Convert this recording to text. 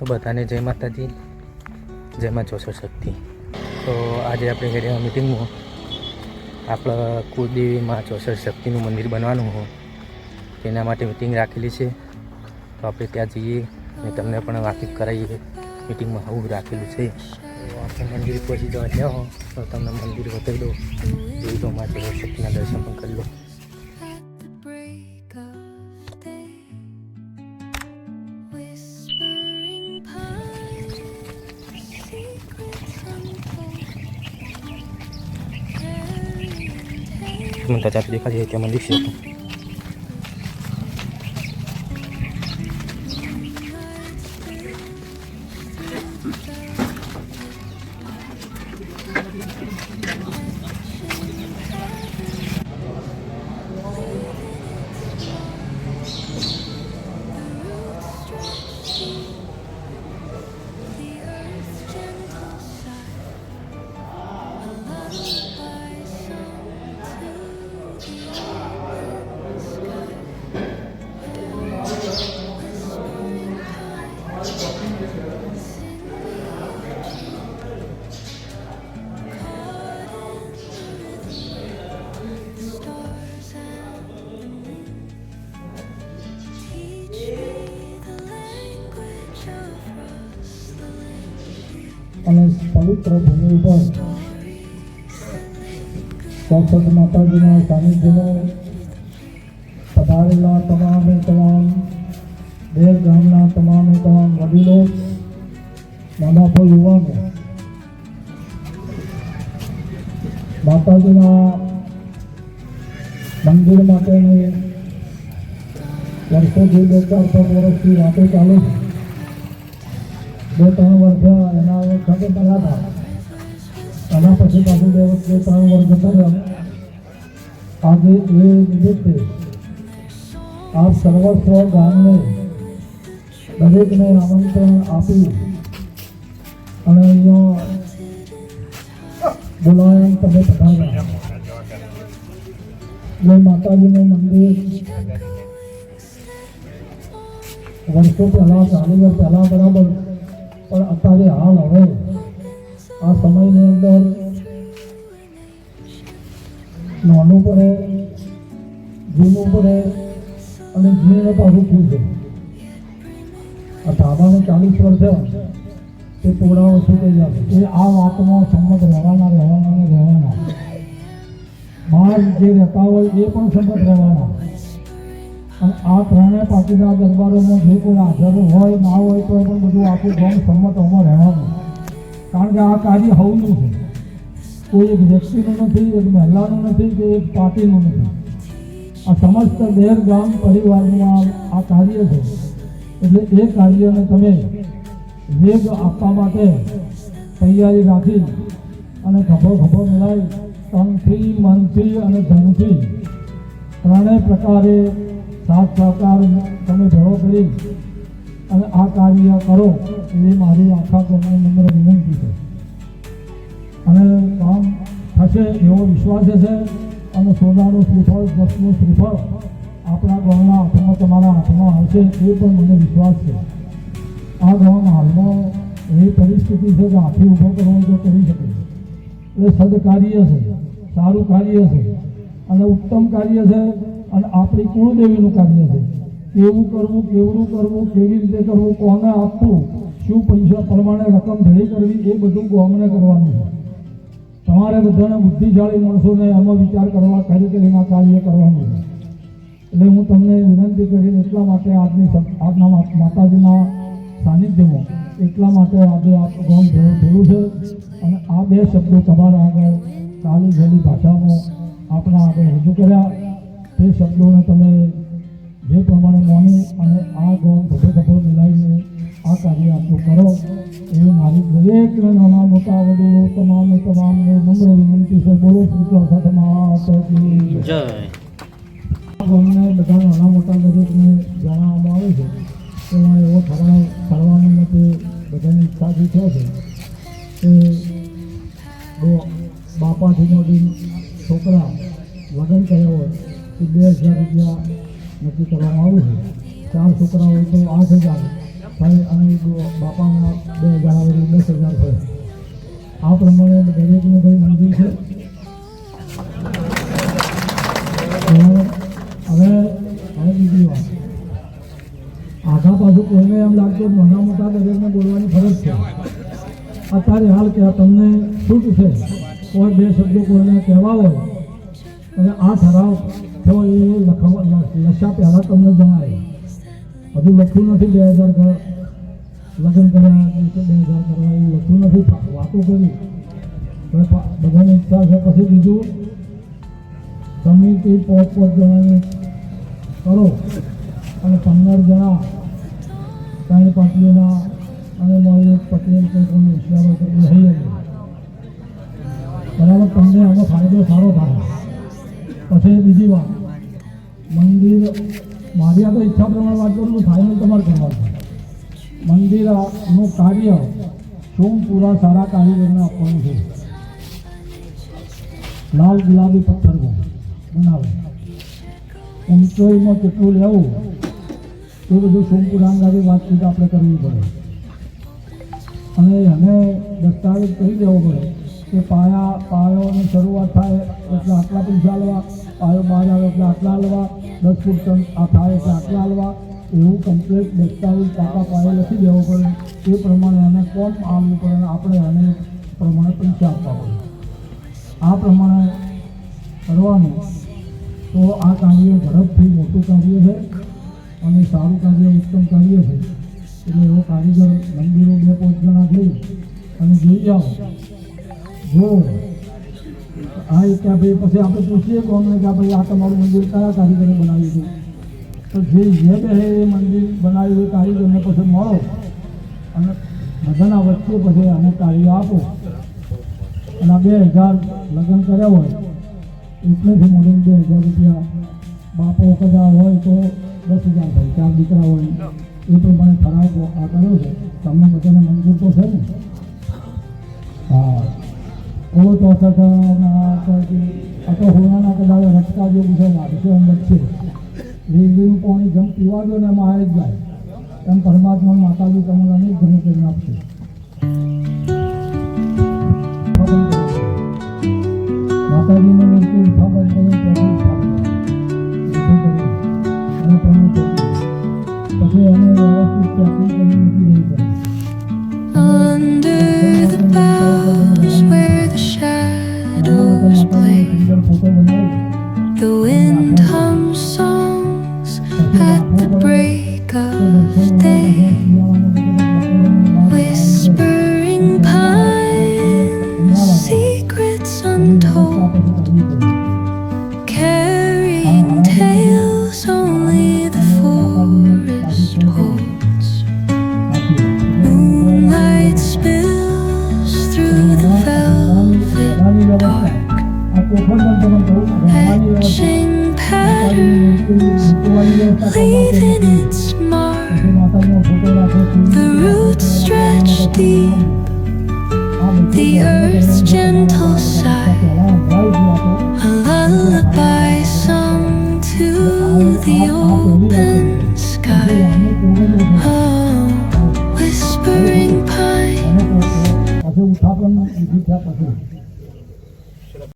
તો બધાને જય માતાજી, જય માં ચોસઠ શક્તિ. તો આજે આપણે ઘરે મિટિંગમાં આપણા કુળદેવીમાં ચોસઠ શક્તિનું મંદિર બનવાનું હોય, તેના માટે મિટિંગ રાખેલી છે. તો આપણે ત્યાં જઈએ અને તમને પણ વાકેફ કરાવીએ. મિટિંગમાં આવું રાખેલું છે. આપણે મંદિર પહોંચી જવા હો, તો તમને મંદિર બતાવી દો જોઈ માટે શક્તિના દર્શન પણ કરી લો tales. મને તો ચાલુ દેખાય છે ત્યાં છે The પવિત્ર ભૂમિ ઉપર ચોસઠ માતાજીના સાનિધ્યમાં પધારેલા તમામે તમામ દેવ ગામના તમામે તમામ વડીલો નાનાફો યુવાનો, માતાજીના મંદિર માટેની વર્ષોથી બે ચાર પાંચ વર્ષથી વાતો ચાલુ છે. બે ત્રણ વર્ષ એના વખતે કર્યા હતા એના પછી પાછું બે બે ત્રણ વર્ષ જતા રહ્યા આજે એ નિમિત્તે આપ સર્વસ્વ ગામને દરેકને આમંત્રણ આપી અને અહીંયા બોલાવવા તમે પધાર્યા જે માતાજીનું મંદિર વર્ષો પહેલાં ચાલીસ વર્ષ પહેલાં બરાબર પણ અત્યારે હાલ હવે આ સમયની અંદર નાનું પડે જૂનું પડે અને જૂનું પાછું થયું છે. આ ધાબાને ચાલીસ વર્ષ તે પોળા ઓછું થઈ જશે એ આ વાતમાં સંમત રહેવાના રહેવાના ને રહેવાના. બહાર જે રહેતા હોય એ પણ સંમત રહેવાના. આ ત્રણેય પાટીદાર દરબારોમાં જે કોઈ હાજર હોય, ના હોય, તો પણ બધું આખું ગામ સંમતોમાં રહેવાનું. કારણ કે આ કાર્ય હવનું છે. કોઈ એક વ્યક્તિનું નથી, એક મહિલાનું નથી કે એક પાર્ટીનું નથી. આ સમસ્ત દેર ગામ પરિવારનું આ કાર્ય છે. એટલે એ કાર્યને તમે વેગ આપવા માટે તૈયારી રાખી અને ખભો ખભો મિલાવી તનથી, મનથી અને ધનથી ત્રણેય પ્રકારે સાથ સહકાર તમે ભેળો કરી અને આ કાર્ય કરો એ મારી આખા તમને નમ્ર વિનંતી છે. અને કામ થશે એવો વિશ્વાસ છે અને સોનાનું શ્રીફળ દસનું શ્રીફળ આપણા ગામના હાથમાં તમારા હાથમાં આવશે એ પણ મને વિશ્વાસ છે. આ ગામ હાલમાં એવી પરિસ્થિતિ છે કે હાથી ઊભો કરવો હોય તો કરી શકે એ સદકાર્ય છે, સારું કાર્ય છે અને ઉત્તમ કાર્ય છે. અને આપણી કુળદેવીનું કાર્ય છે? કેવું કરવું, કેવડું કરવું, કેવી રીતે કરવું, કોને આપવું, શું પૈસા પ્રમાણે રકમ ભેળી કરવી, એ બધું ગામને કરવાનું છે. તમારે બધાને બુદ્ધિશાળી માણસોને આમાં વિચાર કરવા કરી કરીને કાર્ય કરવાનું છે. એટલે હું તમને વિનંતી કરીને એટલા માટે આજની આજના માતાજીના સાનિધ્યમાં એટલા માટે આજે આ ગામ ભેળું છે. અને આ બે શબ્દો તમારા આગળ ચાલી ગયેલી ભાષામાં આપણા આગળ રજૂ કર્યા. તે શબ્દોને તમે જે પ્રમાણે માની અને આ ગામ ઘટે ઘટો મિલાવીને આ કાર્ય આપણું કરો એવી મારી દરેક નાના મોટા વડીલો તમામે તમામને નમ્ર વિનંતી છે. બોલો શ્રી સાથે માતાજી જય. આ ગામને બધા નાના મોટા દરેકને જણાવવામાં આવે છે. તેમાં એવો ઠરાવ કરવાની માટે બધાની ઈચ્છાથી થયો છે. કે હજાર રૂપિયા નક્કી કરવામાં આવે છે. ચાર છોકરા હોય તો આઠ હજાર. ભાઈ અને બાપાના બે હજાર આવે એટલે દસ હજાર હોય. આ પ્રમાણે દરેકનું ભાઈ મંદિર છે. હવે હવે બીજી વાત. આખા પાછું કોઈને એમ લાગતું નાના મોટા દરેકને બોલવાની ફરજ છે. અત્યારે હાલ કે તમને છૂટ છે. કોઈ બે શબ્દો કોઈને કહેવા હોય, અને આ ઠરાવ થયો એ લખવા લખ્યા પહેલાં તમને જણાય હજુ લખ્યું નથી બે હજાર લગ્ન કર્યા બે હજાર કરવા એ લખ્યું નથી. વાતો કરી. બધાની ઈચ્છા છે પછી બીજું. સમિતિ પોત પોત જણાની કરો. અને પંદર જણા, ત્રણ પાર્ટીઓના અને મારી એક પટેલ કે ઇશારો કરી લઈ બરાબર, તમને આનો ફાયદો સારો થાય. પછી બીજી વાત. મંદિર મારી આ તો ઈચ્છા પ્રમાણે વાત કરું ફાઇનલ તમારે કરવાનું મંદિરનું કાર્ય સોમપુરા સારા કારીગરને આપવાનું છે. લાલ ગુલાબી પથ્થર બનાવે. ઊંચાઈમાં કેટલું લેવું, એ બધું સોમપુરા અંગાથી વાતચીત આપણે કરવી પડે. અને એને દસ્તાવેજ કરી દેવો પડે. કે પાયા પાયોની શરૂઆત થાય એટલે આટલા પૈસા લેવા, પાયો બહાર આવે એટલે આટલા લેવા, દસ ફૂટ ટન આ થાય એટલે આટલા લેવા, એવું કમ્પ્લેટ દસ્તાવેજ પાકા પાયો લખી દેવો પડે. એ પ્રમાણે એને કોણ આવવું પડે આપણે એને પ્રમાણે પૈસા આપવા પડે. આ પ્રમાણે કરવાનું તો આ કાર્ય ઝડપથી મોટું કાર્ય છે અને સારું કાર્ય, ઉત્તમ કાર્ય છે. એટલે એવો કારીગર મંદિરો બે પાંચ જણા જઈ અને જોઈ જાઓ જો આ એક કે ભાઈ પછી આપણે પૂછીએ કોમને કે ભાઈ આ તમારું મંદિર કયા કારીગરે બનાવ્યું હતું. તો જે જે બે એ મંદિર બનાવ્યું એ કારીગરને પછી મળો. અને બધાના વચ્ચે પછી આને કાર્ય આપો. અને બે હજાર લગ્ન કર્યા હોય એટલેથી મળીને બે હજાર રૂપિયા બાપો કદા હોય તો દસ હજાર થાય ચાર દીકરા હોય, એ પ્રમાણે ઠરાવ આ કર્યો છે. તમને બધાને મંજૂર તો છે ને? હા. ઓળો ચોસઠના આ તો હોળાના કદાચ રટકા જેવું છે. વાગશે એમ વચ્ચે રેલવેનું પાણી જેમ પીવા દો ને એમાં આવી જ જાય એમ પરમાત્મા માતાજી તમને અનેક ઘણી કરી આપશે through the velvet dark, etching patterns, leaving its mark. The roots stretch deep, the earth's gentle